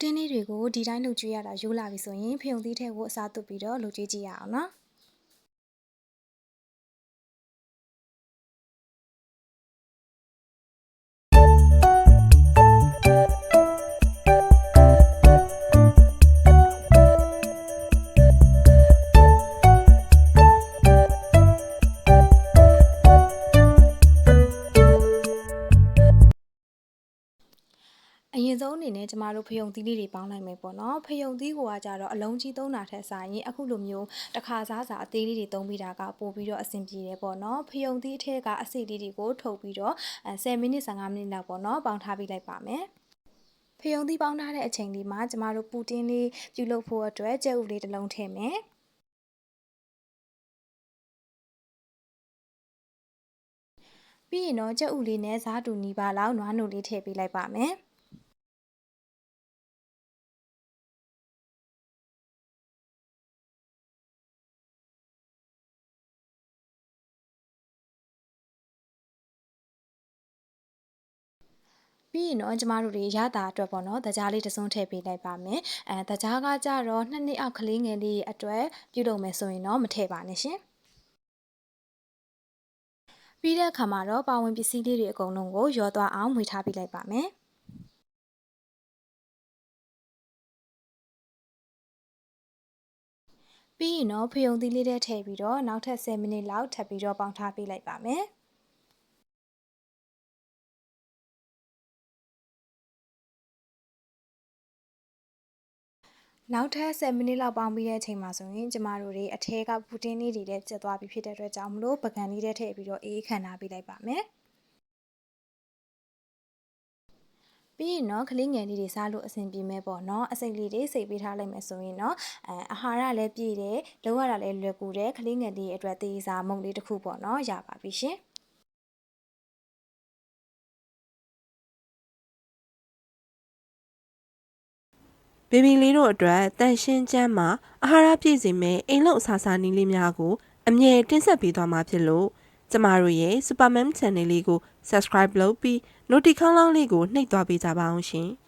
တင်းလေးတွေကိုဒီတိုင်းလှုပ်ကြည့်ရတာရိုးလာပြီဆိုရင်ဖယုံသီးထဲကိုအစားသွတ်ပြီးတော့လှုပ်ကြည့်ကြည့်ရအောင်နော် အရင်ဆုံးအနေနဲ့ကျမတို့ဖယုံသီးလေးတွေပေါင်းလိုက်မယ်ပေါ့နော်ဖယုံသီးကိုကကြတော့အလုံးကြီးသုံးတာထက်စာရင်အခုလိုမျိုးတစ်ခါစားစာအသေးလေးတွေသုံးပြီးတာကပို့ပြီးတော့အဆင်ပြေတယ်ပေါ့နော်ဖယုံသီးအထက်ကအစိတ်လေးတွေကိုထုတ်ပြီးတော့အဲ10မိနစ်15မိနစ်လောက်ပေါ့နော်ပေါင်းထားပြီးလိုက်ပါမယ်ဖယုံသီးပေါင်းထားတဲ့အချိန်လေးမှာကျမတို့ပူတင်းလေးပြုလုပ်ဖို့အတွက်ကြက်ဥလေးတစ်လုံးထည့်မယ်ပြီးရင်တော့ကြက်ဥလေးနဲ့ဇားတူနီးပါလောက်နွားနိုလေးထည့်ပေးလိုက်ပါမယ် ပြီးရင်တော့ကျမတို့တွေရတာအတွက်ပေါ့နော်တကြားလေးတစ်စုံထည့်ပေးလိုက်ပါမယ်အဲတကြားကကြတော့နှစ်နှစ်အောက်ကလေးငယ်လေးအတွက်ပြုလုပ်မယ်ဆိုရင်တော့မထည့်ပါနဲ့ရှင်ပြီးတဲ့အခါမှာတော့ပါဝင်ပစ္စည်းလေးတွေအကုန်လုံးကိုရောသွားအောင်မှွေထားပေးလိုက်ပါမယ်ပြီးရင်တော့ဖယုံသီးလေးထဲထည့်ပြီးတော့နောက်ထပ်10မိနစ်လောက်ထပ်ပြီးတော့ပေါင်းထားပေးလိုက်ပါမယ် နောက်ထပ်10မိနစ်လောက်ပေါင်းပြီးတဲ့အချိန်မှာဆိုရင်ကျမတို့တွေအထဲကပူတင်းလေးတွေလည်းကျက်သွားပြီဖြစ်တဲ့အတွက်ကြောင့်မလို့ပကံလေးထဲထည့်ပြီးတော့အေးခံထားပေးလိုက်ပါမယ်ပြီးရင်တော့ကလေးငယ်လေးတွေစားလို့အဆင်ပြေမဲ့ပေါ့နော်အစိတ်လေးတွေစိတ်ပေးထားလိုက်မယ်ဆိုရင်တော့အဲအာဟာရလည်းပြည့်တယ်လုံးဝတာလည်းလွယ်ကူတယ်ကလေးငယ်လေးအတွက်သေးစားမုံလေးတစ်ခုပေါ့နော်ရပါပြီရှင်။ ဘေဘီလေးတို့အတွက်တန်ရှင်းချမ်းမှာအာဟာရပြည့်စုံမဲ့အိမ်လောက်အစာစားနည်းလေးများကိုအမြဲတင်ဆက်ပေးသွားမှာဖြစ်လို့ကျမတို့ရဲ့ Supermam Channel လေးကို Subscribe လုပ်ပြီး Notification လောင်းလေးကိုနှိပ်သွားပေးကြပါအောင်ရှင်။